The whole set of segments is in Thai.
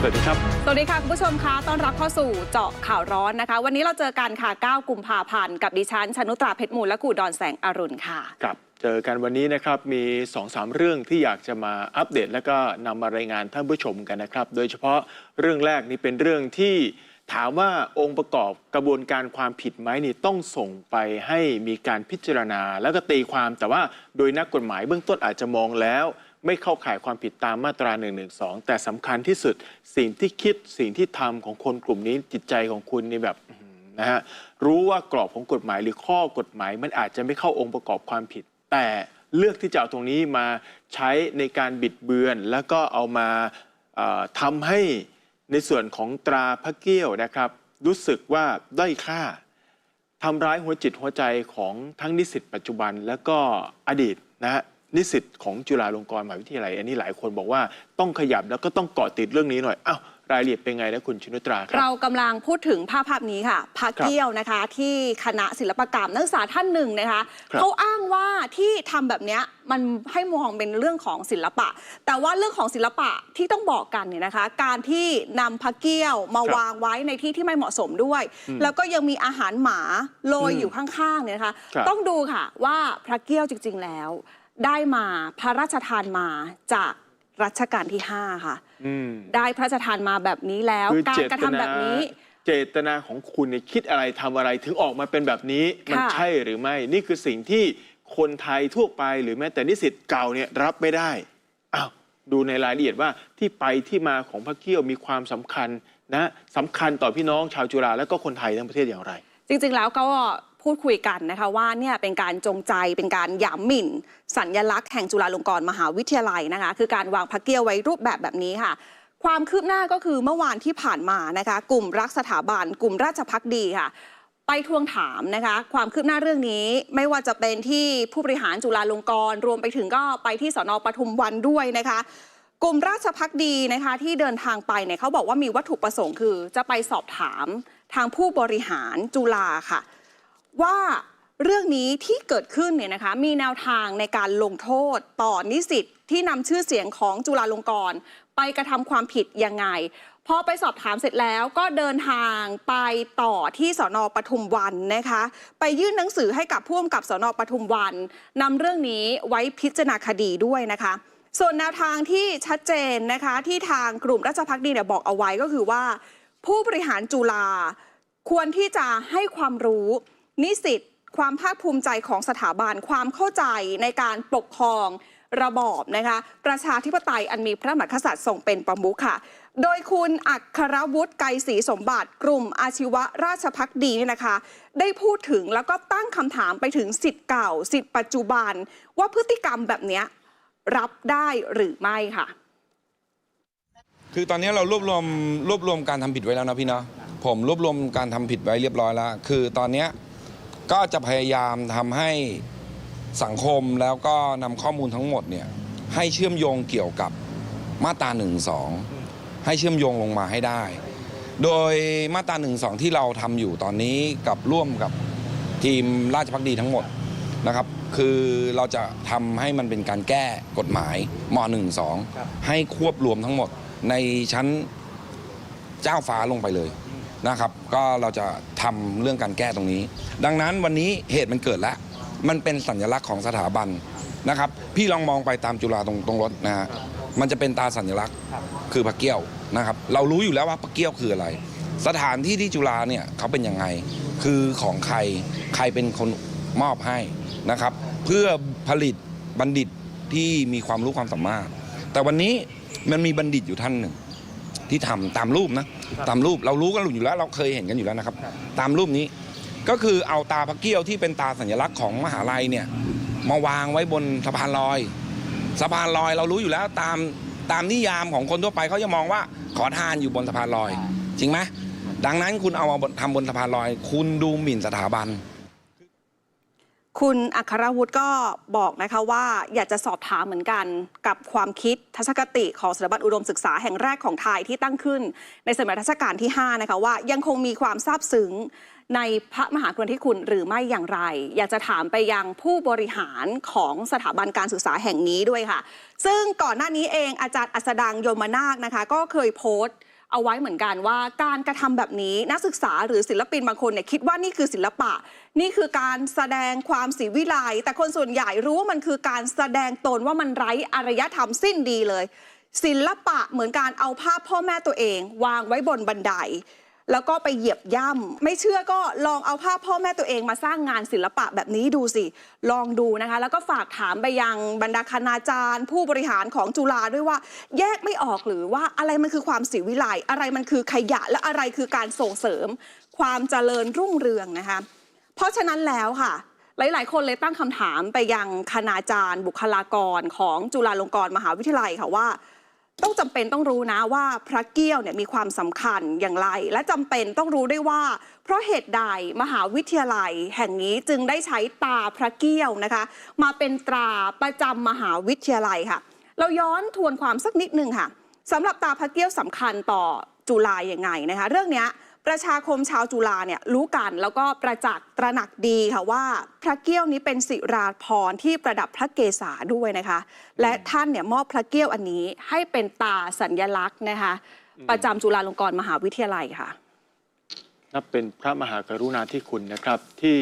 สวัสดีครับ สวัสดีค่ะ คุณผู้ชมคะต้อนรับเข้าสู่เจาะข่าวร้อนนะคะ วันนี้เราเจอกันค่ะ 9 กุมภาพันธ์กับดิฉันชนุตราเพชรมูลและกูดอนแสงอรุณค่ะครับเจอกันวันนี้นะครับมี2อสามเรื่องที่อยากจะมาอัปเดต แล้วก็นำมารายงานท่านผู้ชมกันนะครับ โดยเฉพาะเรื่องแรกนี่เป็นเรื่องที่ถามว่าองค์ประกอบกระบวนการความผิดไหมนี่ต้องส่งไปให้มีการพิจารณา แล้วก็ตีความแต่ว่าโดยนักกฎหมายเบื้องต้นอาจจะมองแล้ว ไม่เข้าข่ายความผิดตามมาตรา1นึแต่สำคัญที่สุดสิ่งที่คิดสิ่งที่ทำของคนกลุ่มนี้จิตใจของคุณนี่แบบนะฮะรู้ว่ากรอบของกฎหมายหรือข้อกฎหมาย มันอาจจะไม่เข้าองค์ประกอบความผิด แต่เลือกที่จะเอาตรงนี้มาใช้ในการบิดเบือน แล้วก็เอามาเอ่อทำให้ในส่วนของตราพระเกี้ยวนะครับ รู้สึกว่าด้อยค่าทำร้ายหัวจิตหัวใจของทั้งนิสิตปัจจุบันแล้วก็อดีตนะฮะ นิสิตของจุฬาลงกรณ์มหาวิทยาลัย อันนี้หลายคนบอกว่าต้องขยับแล้วก็ต้องเกาะติดเรื่องนี้หน่อยอ้าวรายละเอียดเป็นไงนะคุณชนุตราครับ เรากำลังพูดถึงภาพภาพนี้ค่ะพระเกี้ยวนะคะ ที่คณะศิลปกรรมนักศึกษาท่านหนึ่งนะคะครับเขาอ้างว่าที่ทำแบบเนี้ยมันให้มองเป็นเรื่องของศิลปะ แต่ว่าเรื่องของศิลปะที่ต้องบอกกันเนี่ยนะคะ การที่นำพระเกี้ยวมาครับวางไว้ในที่ที่ไม่เหมาะสมด้วย อืมแล้วก็ยังมีอาหารหมาโรยอืมอยู่ข้างๆเนี่ยนะคะ ครับ ต้องดูค่ะว่าพระเกี้ยวจริง ๆ แล้ว ได้มาพระราชทานมาจากรัชกาลที่ 5 ค่ะ อืมได้พระราชทานมาแบบนี้แล้ว คือการกระทำแบบนี้ เจตนาของคุณเนี่ยคิดอะไรทำอะไรถึงออกมาเป็นแบบนี้ มันค่ะ ใช่หรือไม่ นี่คือสิ่งที่คนไทยทั่วไปหรือแม้แต่นิสิตเก่าเนี่ยรับไม่ได้อ้าวดูในรายละเอียดว่าที่ไปที่มาของพระเกี้ยวมีความสำคัญนะสำคัญต่อพี่น้องชาวจุฬาและก็คนไทยทั้งประเทศอย่างไร จริงๆ แล้วก็ พูดคุยกันนะคะว่าเนี่ยเป็นการจงใจเป็นการหยามหมิ่น สัญญลักษณ์แห่งจุฬาลงกรณ์มหาวิทยาลัยนะคะคือการวางพระเกี้ยวไว้รูปแบบแบบนี้ค่ะ ความคืบหน้าก็คือเมื่อวานที่ผ่านมานะคะกลุ่มรักสถาบัน กลุ่มราชพักดีค่ะ ไปทวงถามนะคะความคืบหน้าเรื่องนี้ไม่ว่าจะเป็นที่ผู้บริหารจุฬาลงกรณ์รวมไปถึงก็ไปที่สนปทุมวันด้วยนะคะกลุ่มราชพักดีนะคะที่เดินทางไปเนี่ยเขาบอกว่ามีวัตถุประสงค์คือ จะไปสอบถามทางผู้บริหารจุฬาค่ะ ว่าเรื่องนี้ที่เกิดขึ้นเนี่ยนะคะมีแนวทางในการลงโทษต่อนิสิตที่นำชื่อเสียงของจุฬาลงกรณ์ไปกระทำความผิดยังไงพอไปสอบถามเสร็จแล้วก็เดินทางไปต่อที่สอนอปทุมวันนะคะ ไปยื่นหนังสือให้กับผู้กำกับสอนอปทุมวันนำเรื่องนี้ไว้พิจารณาคดีด้วยนะคะ ส่วนแนวทางที่ชัดเจนนะคะที่ทางกลุ่มราชพักดีเนี่ยบอกเอาไว้ก็คือว่า ผู้บริหารจุฬาควรที่จะให้ความรู้ นิสิตความภาคภูมิใจของสถาบันความเข้าใจในการปกครองระบอบนะคะประชาธิปไตยอันมีพระมหากษัตริย์ทรงเป็นประมุขค่ะ โดยคุณอัครวุฒิไกรศรีสมบัติ กลุ่มอาชีวะราชพักดีนี่นะคะ ได้พูดถึงแล้วก็ตั้งคำถามไปถึงสิทธิ์เก่าสิทธิ์ปัจจุบัน ว่าพฤติกรรมแบบนี้รับได้หรือไม่ค่ะ คือตอนนี้เรารวบรวมรวบรวมการทำผิดไว้แล้วนะพี่เนาะผมรวบรวมการทำผิดไว้เรียบร้อยแล้ว คือตอนนี้ ก็จะพยายามทำให้สังคมแล้วก็นำข้อมูลทั้งหมดเนี่ยให้เชื่อมโยงเกี่ยวกับมาตรา1นึให้เชื่อมโยงลงมาให้ได้ โดยมาตรา1นึที่เราทำอยู่ตอนนี้กับร่วมกับทีมราชพักดีทั้งหมดนะครับ คือเราจะทำให้มันเป็นการแก้กฎหมายม .12 ให้ควบรวมทั้งหมดในชั้นเจ้าฟ้าลงไปเลย นะครับ ก็เราจะทำเรื่องการแก้ตรงนี้ ดังนั้นวันนี้เหตุมันเกิดแล้ว มันเป็นสัญลักษณ์ของสถาบันนะครับ พี่ลองมองไปตามจุฬาตรงตรงรถนะฮะมันจะเป็นตาสัญลักษณ์คือพระเกี้ยวนะครับ เรารู้อยู่แล้วว่าพระเกี้ยวคืออะไร สถานที่ที่จุฬาเนี่ยเขาเป็นยังไง คือของใครใครเป็นคนมอบให้นะครับ เพื่อผลิตบัณฑิตที่มีความรู้ความสามารถ แต่วันนี้มันมีบัณฑิตอยู่ท่านหนึ่ง ที่ทำตามรูปนะตามรูปเรารู้กันอยู่แล้ว เราเคยเห็นกันอยู่แล้วนะครับ ตามรูปนี้ ก็คือเอาตาพระเกี้ยวที่เป็นตาสัญลักษณ์ของมหาลัยเนี่ยมาวางไว้บนสะพานลอยสะพานลอยเรารู้อยู่แล้วตามตามนิยามของคนทั่วไปเขาจะมองว่าขอทานอยู่บนสะพานลอย จริงไหมดังนั้นคุณเอามาทำบนสะพานลอย คุณดูหมิ่นสถาบัน คุณอัครวุฒิก็บอกนะคะว่าอยากจะสอบถามเหมือนกันกับความคิดทัศนคติของสถาบันอุดมศึกษาแห่งแรกของไทยที่ตั้งขึ้น ในสมัยรัชกาลที่ 5 นะคะว่ายังคงมีความซาบซึ้งในพระมหากรุณาธิคุณหรือไม่อย่างไร อยากจะถามไปยังผู้บริหารของสถาบันการศึกษาแห่งนี้ด้วยค่ะ ซึ่งก่อนหน้านี้เองอาจารย์อัสดังยมนาคนะคะ ก็เคยโพสต์ เอาไว้เหมือนกันว่าการกระทำแบบนี้นักศึกษาหรือศิลปินบางคนเนี่ยคิดว่านี่คือศิลปะ นี่คือการแสดงความศรีวิไลแต่คนส่วนใหญ่รู้ว่ามันคือการแสดงตนว่ามันไร้อารยธรรมสิ้นดีเลย ศิลปะเหมือนการเอาภาพพ่อแม่ตัวเอง วางไว้บนบันได แล้วก็ไปเหยียบย่ำไม่เชื่อก็ลองเอาภาพพ่อแม่ตัวเองมาสร้างงานศิลปะแบบนี้ดูสิ ลองดูนะคะ แล้วก็ฝากถามไปยังบรรดาคณาจารย์ ผู้บริหารของจุฬาด้วยว่า แยกไม่ออกหรือว่าอะไรมันคือความศิวิไลอะไรมันคือขยะและอะไรคือการส่งเสริม ความเจริญรุ่งเรืองนะคะ เพราะฉะนั้นแล้วค่ะหลาย ๆ คนเลยตั้งคำถามไปยังคณาจารย์ บุคลากรของจุฬาลงกรณ์มหาวิทยาลัยค่ะว่า ต้องจำเป็นต้องรู้นะว่าพระเกี้ยวเนี่ยมีความสำคัญอย่างไร และจำเป็นต้องรู้ได้ว่า เพราะเหตุใดมหาวิทยาลัย แห่งนี้จึงได้ใช้ตาพระเกี้ยวนะคะ มาเป็นตราประจำมหาวิทยาลัยค่ะ เราย้อนทวนความสักนิดนึงค่ะสำหรับตาพระเกี้ยวสำคัญต่อจุฬาอย่างไงนะคะ เรื่องเนี้ย ประชาคมชาวจุฬาเนี่ยรู้กันแล้วก็ประจักษ์ตระหนักดีค่ะว่า พระเกี้ยวนี้เป็นศิราพรณ์ที่ประดับพระเกศาด้วยนะคะ และท่านเนี่ยมอบพระเกี้ยวอันนี้ให้เป็นตาสัญญลักษณ์นะคะ ประจำจุฬาลงกรณ์มหาวิทยาลัยค่ะนับเป็นพระมหากรุณาธิคุณนะครับ ที่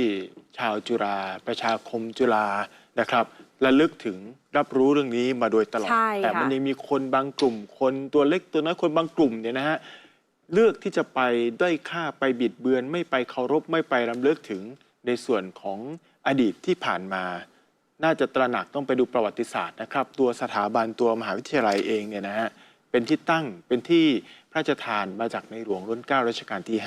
ชาวจุฬาประชาคมจุฬานะครับระลึกถึงรับรู้เรื่องนี้มาโดยตลอดใช่แต่มันค่ะยังมีคนบางกลุ่ม คนตัวเล็กตัวน้อยคนบางกลุ่มเนี่ยนะฮะ เลือกที่จะไปด้อยค่าไปบิดเบือน ไม่ไปเคารพไม่ไปรำลึกถึงในส่วนของอดีตที่ผ่านมา น่าจะตระหนักต้องไปดูประวัติศาสตร์นะครับ ตัวสถาบันตัวมหาวิทยาลัยเองเนี่ยนะฮะเป็นที่ตั้งเป็นที่พระราชทานมาจากในหลวงรัชกาลรัชกาลที่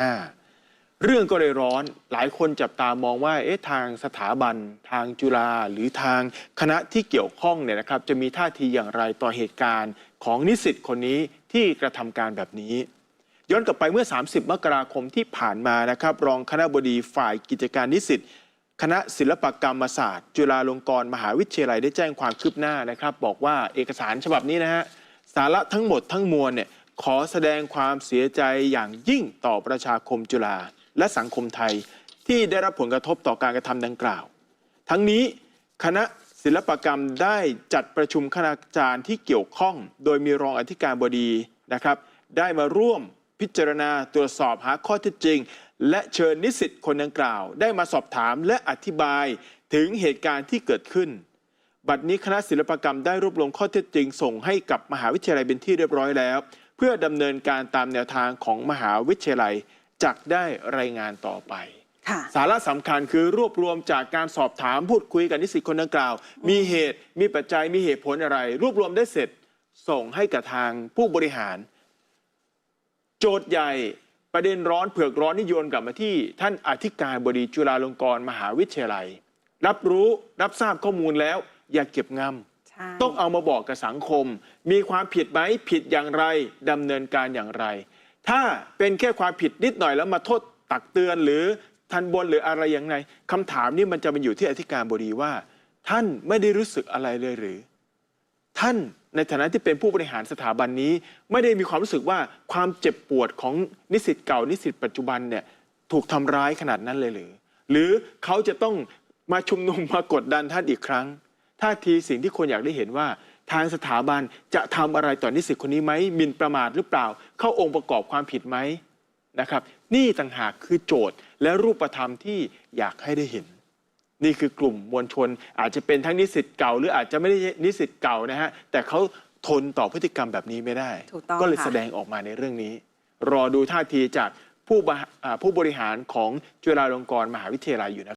5 เรื่องก็เลยร้อนหลายคนจับตามองว่าเอ๊ะทางสถาบัน ทางจุฬาหรือทางคณะที่เกี่ยวข้องเนี่ยนะครับ จะมีท่าทีอย่างไรต่อเหตุการณ์ของนิสิตคนนี้ที่กระทำการแบบนี้ ย้อนกลับไปเมื่อ 30 มกราคมที่ผ่านมานะครับ รองคณะบดีฝ่ายกิจการนิสิตคณะศิลปกรรมศาสตร์ จุฬาลงกรณ์มหาวิทยาลัยได้แจ้งความคืบหน้านะครับ บอกว่าเอกสารฉบับนี้นะฮะสาระทั้งหมดทั้งมวลเนี่ยขอแสดงความเสียใจอย่างยิ่งต่อประชาคมจุฬาและสังคมไทยที่ได้รับผลกระทบต่อการกระทำดังกล่าว ทั้งนี้คณะศิลปกรรมได้จัดประชุมคณาจารย์ที่เกี่ยวข้อง โดยมีรองอธิการบดีนะครับ ได้มาร่วม พิจารณาตรวจสอบหาข้อเท็จจริง และเชิญนิสิตคนดังกล่าว ได้มาสอบถามและอธิบายถึงเหตุการณ์ที่เกิดขึ้น บัดนี้คณะศิลปกรรมได้รวบรวมข้อเท็จจริง ส่งให้กับมหาวิทยาลัยเป็นที่เรียบร้อยแล้ว เพื่อดำเนินการตามแนวทางของมหาวิทยาลัยจักได้รายงานต่อไปค่ะสาระสำคัญคือรวบรวมจากการสอบถามพูดคุยกับนิสิตคนดังกล่าว มีเหตุมีปัจจัยมีเหตุผลอะไร รวบรวมได้เสร็จ ส่งให้กับทางผู้บริหาร โจทย์ใหญ่ประเด็นร้อนเผือกร้อนนิโยนกลับมาที่ ท่านอธิการบดีจุฬาลงกรณ์มหาวิทยาลัย รับรู้รับทราบข้อมูลแล้ว อย่าเก็บงำใช่ต้องเอามาบอกกับสังคม มีความผิดไหมผิดอย่างไรดำเนินการอย่างไร ถ้าเป็นแค่ความผิดนิดหน่อยแล้วมาโทษตักเตือนหรือทันบนหรืออะไรอย่างไรคำถามนี้มันจะมาอยู่ที่อธิการบดีว่า ท่านไม่ได้รู้สึกอะไรเลยหรือ ท่านในฐานะที่เป็นผู้บริหารสถาบันนี้ ไม่ได้มีความรู้สึกว่าความเจ็บปวดของนิสิตเก่านิสิตปัจจุบันเนี่ยถูกทำร้ายขนาดนั้นเลยหรือ หรือเขาจะต้องมาชุมนุมมากดดันท่านอีกครั้งท่าทีสิ่งที่คนอยากได้เห็นว่า ทางสถาบันจะทำอะไรต่อนิสิตคนนี้ไหมมินประมาทหรือเปล่า เข้าองค์ประกอบความผิดไหมนะครับ นี่ต่างหากคือโจทย์และรูปธรรมที่อยากให้ได้เห็น นี่คือกลุ่มมวลชน อาจจะเป็นทั้งนิสิตเก่า หรืออาจจะไม่ได้นิสิตเก่านะฮะแต่เขาทนต่อพฤติกรรมแบบนี้ไม่ได้ถูกต้องก็เลยค่ะแสดงออกมาในเรื่องนี้ รอดูท่าทีจากผู้บริอ่าผู้บริหารของจุฬาลงกรณ์มหาวิทยาลัยอยู่นะ